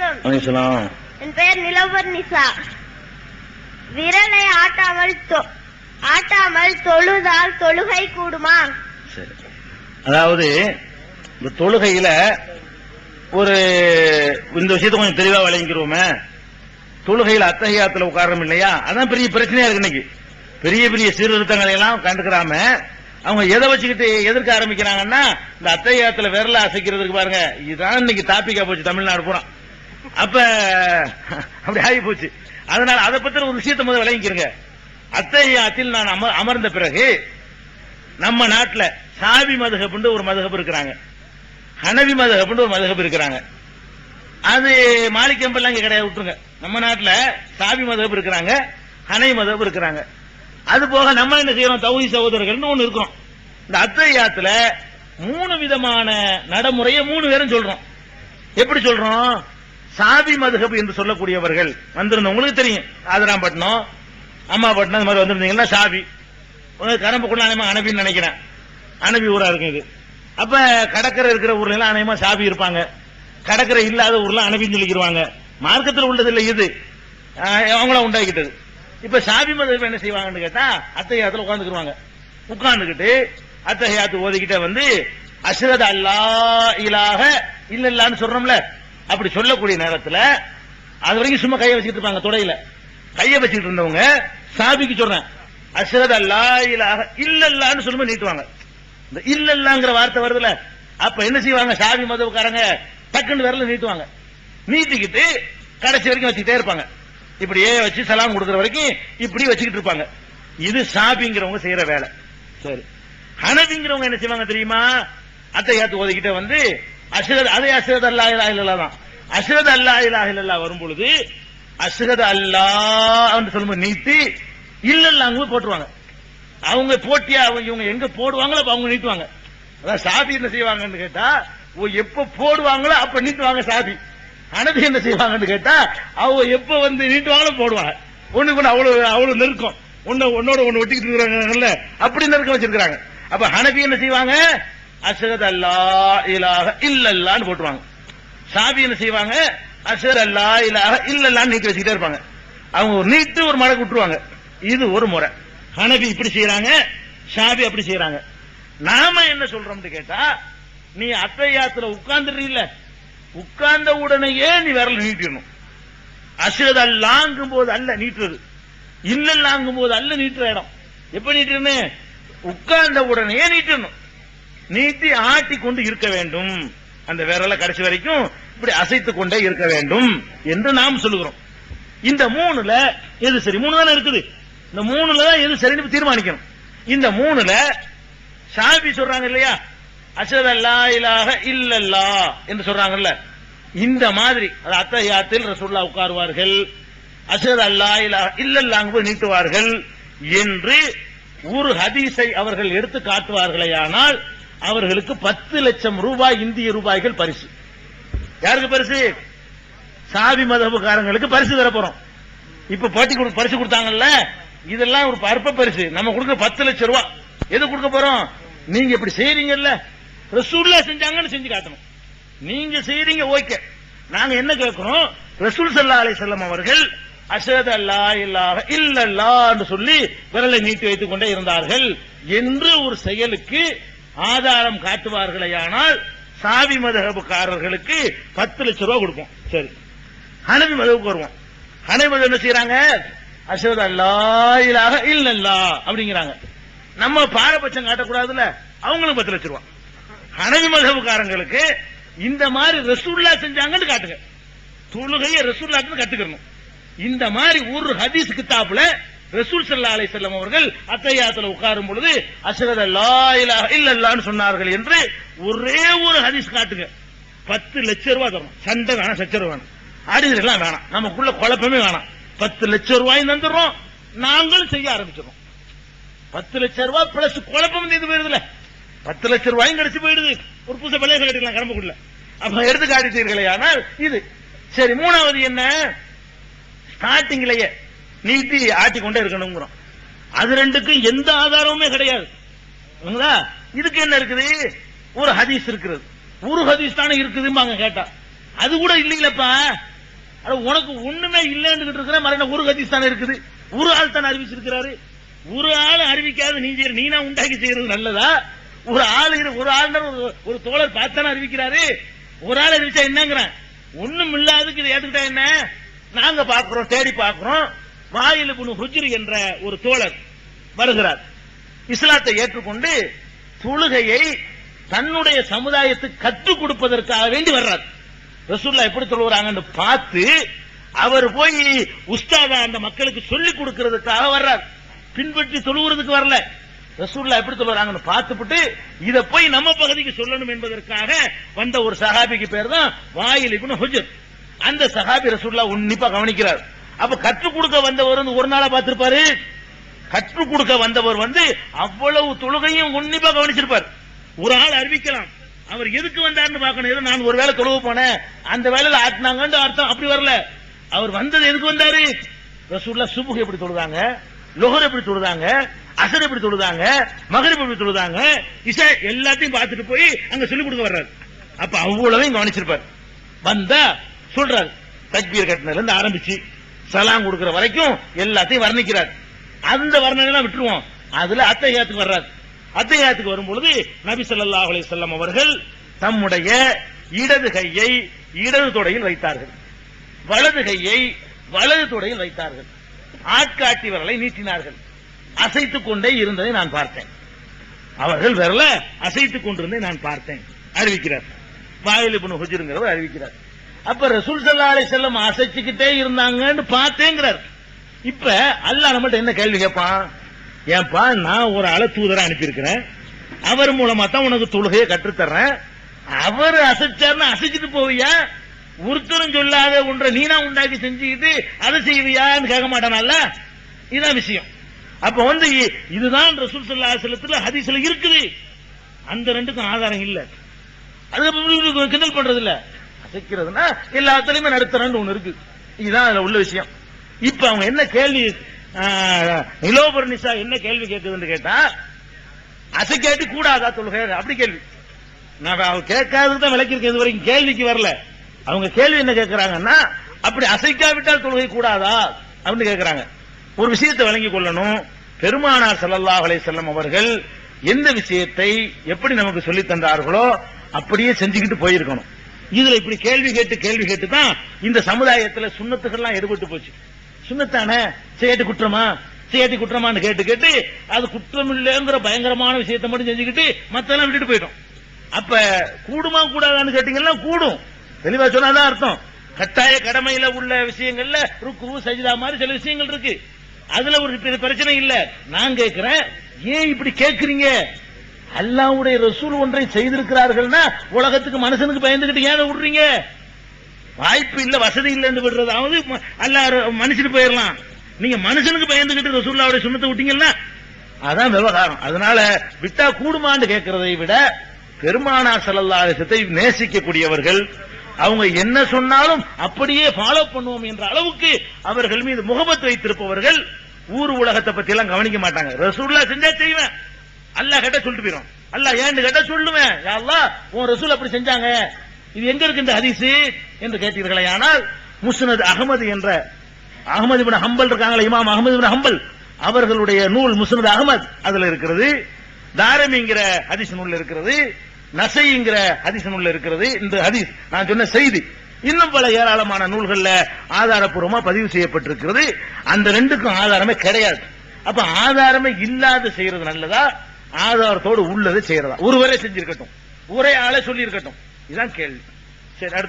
வணக்கம் என் பெயர் நிலவர் நிசா. விரலை ஆட்டாமல் ஆட்டாமல் தொழுதால் தொழுகை கூடுமா? சரி. அதாவது இந்த தொழுகையில ஒரு இந்த விஷயத்தை கொஞ்சம் தெளிவா வழங்கிக்கிறோமே தொழுகையில அத்தகையாத்துல உட்காரம் இல்லையா? அதான் பெரிய பிரச்சனையா இருக்கு இன்னைக்கு. பெரிய பெரிய சீர்திருத்தங்களை எல்லாம் கண்டுக்கிறாம அவங்க எதை வச்சுக்கிட்டு எதிர்க்க ஆரம்பிக்கிறாங்கன்னா இந்த அத்தகையாத்துல விரல அசைக்கிறதுக்கு பாருங்க. இதுதான் இன்னைக்கு டாபிக்கா போச்சு தமிழ்நாடு பூரா. அப்ப அப்படி ஆகி போச்சு அதனால அதை பத்தின ஒரு விஷயத்தை முதல் விளங்கிக்கிறங்க. அத்தகையாத்தில் நான் அமர்- அமர்ந்த பிறகு நம்ம நாட்டில் சாவி மதுகப்புன்னு ஒரு மதுகப் இருக்கிறாங்க. ஹனவி மதுகப்புன்னு ஒரு மதுகப் இருக்கிறாங்க. அது மாளிகம்பெல்லாம் இங்க கிடையாது விட்டுருங்க. நம்ம நாட்டுல சாவி மதுகப் இருக்கிறாங்க ஹனை மதுகப் இருக்கிறாங்க. அது போக நம்ம என்ன செய்யறோம்? தௌஹி சகோதரர்கள்னு ஒன்று இருக்கிறோம். இந்த அத்தையாத்துல மூணு விதமான நடைமுறையை மூணு பேரும் சொல்றோம். எப்படி சொல்றோம்? சாவி மதுகப் என்று சொல்லக்கூடியவர்கள் வந்திருந்த உங்களுக்கு தெரியும். ஆதராம்பட்டினம் அம்மாபட்டினம் இந்த மாதிரி வந்திருந்தீங்கன்னா சாவி உங்களுக்கு கரம்புக்குள்ள அனைமா அனபின்னு நினைக்கிறேன். அனபி ஊரா இருக்கும் இது. அப்ப கடற்கரை இருக்கிற ஊர்ல எல்லாம் அனைமா சாவி இருப்பாங்க. கடற்கரை இல்லாத ஊர்ல அனபின்னு சொல்லிக்கிருவாங்க. மார்க்கத்தில் உள்ளது இல்லை இது அவங்கள உண்டாக்கிட்டது. இப்ப சாவி மதம் என்ன செய்வாங்கன்னு கேட்டா அத்தையாத்துல உட்காந்துக்குவாங்க உட்கார்ந்துகிட்டு அத்தகையாத்து ஓதிக்கிட்ட வந்து அசுரத அல்லா இலாக இல்லல்லான்னு சொல்றோம்ல. அப்படி சொல்லக்கூடிய நேரத்தில் அது வரைக்கும் சும்மா கையை வச்சுட்டு இருப்பாங்க தொடையில. கையை வச்சுட்டு இருந்தவங்க சாபிக்கு சொல்றேன் அசரத் அல்லா இல்லாக இல்லல்லான்னு சொல்லும்போது நீட்டுவாங்க. இந்த இல்லல்லாங்கிற வார்த்தை வருதுல அப்ப என்ன செய்வாங்க? சாவி மதவுக்காரங்க டக்குன்னு விரல நீட்டுவாங்க. நீட்டிக்கிட்டு கடைசி வரைக்கும் வச்சுக்கிட்டே இருப்பாங்க. இப்படியே வச்சு சலாம் கொடுக்குற வரைக்கும் இப்படி வச்சுக்கிட்டு இருப்பாங்க. இது சாபிங்கிறவங்க செய்யற வேலை. சரி. ஹனபிங்கிறவங்க என்ன செய்வாங்க தெரியுமா? அத்தையாத்து ஓதிக்கிட்ட வந்து அஷ்ரத் அதே அஷ்ரத் அல்லா இலா இல்லல்லா தான். அஷ்ரத் அல்லா இலா இல்லல்லா வரும் பொழுது அஷ்ரத் அல்லா சொல்லும்போது நீட்டி இல்லல்லாங்க போட்டுருவாங்க. அவங்க போட்டியா அவங்க இவங்க எங்க போடுவாங்களோ அப்ப அவங்க நீட்டுவாங்க. அதான் சாதி என்ன செய்வாங்கன்னு கேட்டா ஓ எப்ப போடுவாங்களோ அப்ப நீட்டுவாங்க சாதி. அனதி என்ன செய்வாங்கன்னு கேட்டா அவங்க எப்ப வந்து நீட்டுவாங்களோ போடுவாங்க. ஒண்ணுக்கு ஒண்ணு அவ்வளவு அவ்வளவு நெருக்கம். ஒன்னு ஒன்னோட ஒண்ணு ஒட்டிக்கிட்டு இருக்கிறாங்கல்ல அப்படி நெருக்கம் வச்சிருக்காங்க அப்ப ஹனபி என்ன செய்வாங்க? அசரத் அல்லா இலாக இல்லல்லான்னு போட்டுருவாங்க. சாபி என்ன செய்வாங்க? அசர் அல்லா இலாக இல்லல்லான்னு நீட்டி வச்சுக்கிட்டே இருப்பாங்க. அவங்க ஒரு நீட்டு ஒரு மடக்கு விட்டுருவாங்க. இது ஒரு முறை. ஹனபி இப்படி செய்யறாங்க ஷாபி அப்படி செய்யறாங்க நாம என்ன சொல்றோம்னு கேட்டா நீ அத்தையாத்துல உட்கார்ந்துடுறீல்ல. உட்கார்ந்த உடனேயே நீ விரல் நீட்டிடணும். அசது அல்லாங்கும் போது அல்ல நீட்டுறது. இல்லல்லாங்கும் போது அல்ல நீட்டுற இடம். எப்ப நீட்டணும் உட்கார்ந்த உடனே நீட்டணும் நீட்டி ஆட்டி கொண்டு இருக்க வேண்டும். அந்த விரல கடைசி வரைக்கும் இப்படி அசைத்து கொண்டே இருக்க வேண்டும் என்று நாம் சொல்லுகிறோம். இந்த மூணுல எது சரி? மூணு தானே இருக்குது. இந்த மூணுல தான் எது சரின்னு தீர்மானிக்கணும். இந்த மூணுல ஷாபி சொல்றாங்க இல்லையா? அசதல்லா அல்லா இலாக இல்லல்லா என்று சொல்றாங்கல்ல. இந்த மாதிரி அது அத்தஹியாத்தில் ரசூல்லா உட்காருவார்கள். அசத் அல்லா இலாக இல்லல்லாங்க போய் நீட்டுவார்கள் என்று ஒரு ஹதீஸை அவர்கள் எடுத்து காட்டுவார்களேயானால் அவர்களுக்கு பத்து லட்சம் ரூபாய் இந்திய ரூபாய்கள் பரிசு. யாருக்கு பரிசு? சாவி மதபுக்காரங்களுக்கு பரிசு தரப்போறோம் இப்ப போட்டி பரிசு கொடுத்தாங்கல்ல இதெல்லாம் ஒரு பருப்ப பரிசு. நம்ம கொடுக்க பத்து லட்சம் ரூபாய் எது கொடுக்க போறோம்? நீங்க இப்படி செய்யறீங்கல்ல ரசூல்லா செஞ்சாங்கன்னு செஞ்சு காட்டணும். நீங்க செய்யறீங்க ஓகே. நாங்க என்ன கேட்கிறோம்? ரசூல் சல்லா அலிசல்லம் அவர்கள் அசத அல்லா இல்லாக இல்லல்லா என்று சொல்லி விரலை நீட்டி வைத்துக் கொண்டே இருந்தார்கள். என்று ஒரு செயலுக்கு ஆதாரம் காட்டுவார்களேயானால் சாவி மதகபுக்காரர்களுக்கு பத்து லட்சம் ரூபாய் கொடுப்போம். சரி. ஹனவி மதவுக்கு வருவோம். ஹனவி மதம் என்ன செய்யறாங்க அஷத் அல்லா இலாக இல்லல்லா அப்படிங்கிறாங்க. நம்ம பாரபட்சம் காட்டக்கூடாதுல்ல? அவங்களும் பத்து லட்சம் ரூபாய் ஹனவி மதபுக்காரங்களுக்கு இந்த மாதிரி ரசூல்லா செஞ்சாங்கன்னு காட்டுங்க. தொழுகையை ரசூல்லாக்கு கத்துக்கணும். இந்த மாதிரி ஒரு ஹதீஸ் கித்தாப்புல ரசூல் சல்லா அலை செல்லம் அவர்கள் அத்தையாத்துல உட்காரும் பொழுது அசகத அல்லா சொன்னார்கள் என்று ஒரே ஒரு ஹதீஸ் காட்டுங்க. பத்து லட்சம் ரூபாய் தரணும். சண்டை வேணாம் சச்சரவு வேணாம். அடிதெல்லாம் வேணாம். நமக்குள்ள குழப்பமே வேணாம். பத்து லட்சம் ரூபாய் தந்துடுறோம். நாங்களும் செய்ய ஆரம்பிச்சிடும் பத்து லட்சம் ரூபாய் பிளஸ் குழப்பம் இது போயிருதுல பத்து லட்சம் ரூபாயும் கிடைச்சு போயிடுது. ஒரு புதுச பழைய கட்டிக்கலாம் கடம்புக்குள்ள அப்ப எடுத்து காட்டிட்டீர்களே ஆனால் இது. சரி மூணாவது என்ன? ஸ்டார்டிங்லயே நீட்டி ஆட்டி கொண்டே இருக்கணுங்கிறோம் அது ரெண்டுக்கும் எந்த ஆதாரமுமே கிடையாது. இதுக்கு என்ன இருக்குது? ஒரு ஹதீஸ் இருக்கிறது. ஒரு ஹதீஸ் தானே இருக்குதும்பாங்க கேட்டா. அது கூட இல்லைங்களப்பா உனக்கு ஒண்ணுமே இல்லைன்னு இருக்கிற மாதிரி ஒரு ஹதீஸ் தானே இருக்குது? ஒரு ஆள் தானே அறிவிச்சிருக்கிறாரு. ஒரு ஆள் அறிவிக்காத நீ செய்யற நீனா உண்டாக்கி செய்யறது நல்லதா? ஒரு ஆள் ஒரு ஆள் ஒரு- தோழர் பார்த்தானே அறிவிக்கிறாரு. ஒரு ஆள் அறிவிச்சா என்னங்கிறேன். ஒண்ணும் இல்லாததுக்கு இதை ஏத்துக்கிட்டா என்ன? நாங்க பாக்குறோம் தேடி பாக்குறோம் வாயில் புனு ஹுஜ்ரி என்ற ஒரு தோழர் வருகிறார். இஸ்லாத்தை ஏற்றுக்கொண்டு தொழுகையை தன்னுடைய சமுதாயத்துக்கு கற்றுக் கொடுப்பதற்காக வேண்டி வர்றார். ரசூல்லா எப்படி சொல்லுவாங்கன்னு பார்த்து அவர் போய் உஸ்தாதா அந்த மக்களுக்கு சொல்லிக் கொடுக்கிறதுக்காக வர்றார். பின்பற்றி தொழுகிறதுக்கு வரல. ரசூல்லா எப்படி சொல்லுறாங்கன்னு பார்த்துவிட்டு இதை போய் நம்ம பகுதிக்கு சொல்லணும் என்பதற்காக வந்த ஒரு சஹாபிக்கு பேர் தான் வாயில் இப்னு ஹுஜர். அந்த சஹாபி ரசூல்லா உன்னிப்பா கவனிக்கிறார். அப்ப கற்றுக் கொடுக்க வந்தவர் வந்து ஒரு நாளா பார்த்திருப்பாரு? கற்றுக் கொடுக்க வந்தவர் வந்து அவ்வளவு தொழுகையும் உன்னிப்பா கவனிச்சிருப்பார். ஒரு ஆள் அறிவிக்கலாம். அவர் எதுக்கு வந்தாருன்னு பார்க்கணும். ஏதோ நான் ஒரு வேளை தொழுவ போனேன். அந்த வேலையில ஆட்டினாங்கன்னு அர்த்தம். அப்படி வரல. அவர் வந்தது எதுக்கு வந்தாரு? ரசூல்லா சுபுக எப்படி தொழுதாங்க? லொஹர் எப்படி தொழுதாங்க? அசர் எப்படி தொழுதாங்க? மகரிப் எப்படி தொழுதாங்க? இசை எல்லாத்தையும் பார்த்துட்டு போய் அங்க சொல்லிக் கொடுக்க வர்றாரு. அப்ப அவ்வளவையும் கவனிச்சிருப்பார். வந்தா சொல்றாரு. தக்பீர் கட்டினதுல இருந்து ஆரம்பிச்சு. சலாம் கொடுக்கிற வரைக்கும் எல்லாத்தையும் வர்ணிக்கிறார். அந்த வர்ணனை விட்டுருவோம். அதுல அத்தகையத்துக்கு வர்றாரு. அத்தகையத்துக்கு வரும் பொழுது நபி சொல்லா அலி சொல்லம் அவர்கள் தம்முடைய இடது கையை இடது தொடையில் வைத்தார்கள். வலது கையை வலது தொடையில் வைத்தார்கள். ஆட்காட்டி விரலை நீட்டினார்கள். அசைத்துக் கொண்டே இருந்ததை நான் பார்த்தேன். அவர்கள் விரல அசைத்துக் கொண்டிருந்ததை நான் பார்த்தேன். அறிவிக்கிறார். வாயில் இப்னு அறிவிக்கிறார். அப்ப ரசூல் ஸல்லல்லாஹு அலைஹி அசைச்சுக்கிட்டே இருந்தாங்கன்னு பார்த்தேங்கிறார். இப்ப அல்லாஹ் நம்மகிட்ட என்ன கேள்வி கேட்பான்? ஏன்பா நான் ஒரு ஆளை தூதரா அனுப்பியிருக்கிறேன். அவர் மூலமா தான் உனக்கு தொழுகையை கற்றுத்தர்றேன். அவர் அசைச்சார்னு அசைச்சிட்டு போவியா? ஒருத்தரும் சொல்லாத ஒன்றை நீனா உண்டாக்கி செஞ்சுக்கிட்டு அதை செய்வியான்னு கேட்க மாட்டானல்ல இதுதான் விஷயம். அப்ப வந்து இதுதான் ரசூல் சல்லா அலைஹி ஹதீஸ்ல இருக்குது. அந்த ரெண்டுக்கும் ஆதாரம் இல்ல. அது கிண்டல் பண்றது இல்லை சிக்கிறதுன்னா எல்லாத்துலயுமே நடுத்தரன்னு ஒண்ணு இருக்கு. இதுதான் அதுல உள்ள விஷயம். இப்ப அவங்க என்ன கேள்வி நிலோபர் நிஷா என்ன கேள்வி கேட்குதுன்னு கேட்டா அசைக்காட்டி கூடாதா தொழுகை அப்படி கேள்வி. நான் அவங்க கேட்காதது தான் விளக்கியிருக்கேன். இது வரைக்கும் கேள்விக்கு வரல. அவங்க கேள்வி என்ன கேட்கறாங்கன்னா அப்படி அசைக்காவிட்டால் தொழுகை கூடாதா? அப்படின்னு கேட்கறாங்க. ஒரு விஷயத்தை விளங்கி கொள்ளணும். பெருமானார் சல்லல்லா அலைஹி அவர்கள் எந்த விஷயத்தை எப்படி நமக்கு சொல்லி தந்தார்களோ அப்படியே செஞ்சுக்கிட்டு போயிருக்கணும். இதுல இப்படி கேள்வி கேட்டு கேள்வி கேட்டு தான் இந்த சமுதாயத்துல சுண்ணத்துக்கெல்லாம் எடுபட்டு போச்சு. சுண்ணத்தானே? செய்யாட்டி குற்றமா? சேட்டி குற்றமான்னு கேட்டு கேட்டு அது குற்றம் இல்லைங்கிற பயங்கரமான விஷயத்த மட்டும் செஞ்சுக்கிட்டு மத்தெல்லாம் விட்டுட்டு போயிட்டோம். அப்ப கூடுமா கூடாதான்னு கேட்டீங்கன்னா கூடும். தெளிவா சொன்னாதான் அர்த்தம். கட்டாய கடமையில உள்ள விஷயங்கள்ல ருக்கு சஜிதா மாதிரி சில விஷயங்கள் இருக்கு. அதுல ஒரு பிரச்சனை இல்ல. நான் கேட்கிறேன் ஏன் இப்படி கேட்கறீங்க அல்லாவுடைய ரசூல் ஒன்றை செய்திருக்கிறார்கள்னா உலகத்துக்கு மனுஷனுக்கு பயந்துகிட்டு ஏன் விடுறீங்க? வாய்ப்பு இல்ல வசதி இல்லைன்னு விடுறதாவது ம- அல்ல மனுஷனுக்கு போயிடலாம் நீங்க மனுஷனுக்கு பயந்துகிட்டு ரசூல்லாவுடைய சுண்ணத்தை விட்டீங்கன்னா அதான் விவகாரம். அதனால விட்டா கூடுமான்னு கேட்கறதை விட பெருமானா ஸல்லல்லாஹு நேசிக்கக்கூடியவர்கள் அவங்க என்ன சொன்னாலும் அப்படியே ஃபாலோ பண்ணுவோம் என்ற அளவுக்கு அவர்கள் மீது முகமத்து வைத்திருப்பவர்கள் ஊர் உலகத்தை பத்தி எல்லாம் கவனிக்க மாட்டாங்க. ரசூல்லா செஞ்சா செய்வேன். அல்லாஹ் கேட்ட சொல்லிட்டு போயிடும் அல்லா ஏன்னு கேட்டா சொல்லுவேன் யா உன் ரசூல் அப்படி செஞ்சாங்க. இது எங்க இருக்கு இந்த ஹதீஸ்? என்று கேட்டீர்களே. ஆனால் முஸ்னத் அகமது என்ற அகமது இப்னு ஹம்பல் இருக்காங்களே இமாம் அகமது இப்னு ஹம்பல். அவர்களுடைய நூல் முஸ்னத் அகமது அதுல இருக்கிறது. தாரமிங்கிற ஹதீஸ் நூல் இருக்கிறது. நசைங்கிற ஹதீஸ் நூல் இருக்கிறது. இந்த ஹதீஸ் நான் சொன்ன செய்தி இன்னும் பல ஏராளமான நூல்கள்ல ஆதாரப்பூர்வமா பதிவு செய்யப்பட்டிருக்கிறது. அந்த ரெண்டுக்கும் ஆதாரமே கிடையாது. அப்ப ஆதாரமே இல்லாத செய்யறது நல்லதா? ஆதாரத்தோடு உள்ளதை செய்யறதா? ஒருவரே செஞ்சிருக்கட்டும். ஒரே ஆளே சொல்லி இருக்கட்டும் இதுதான் கேள்வி. சரி அடுத்து.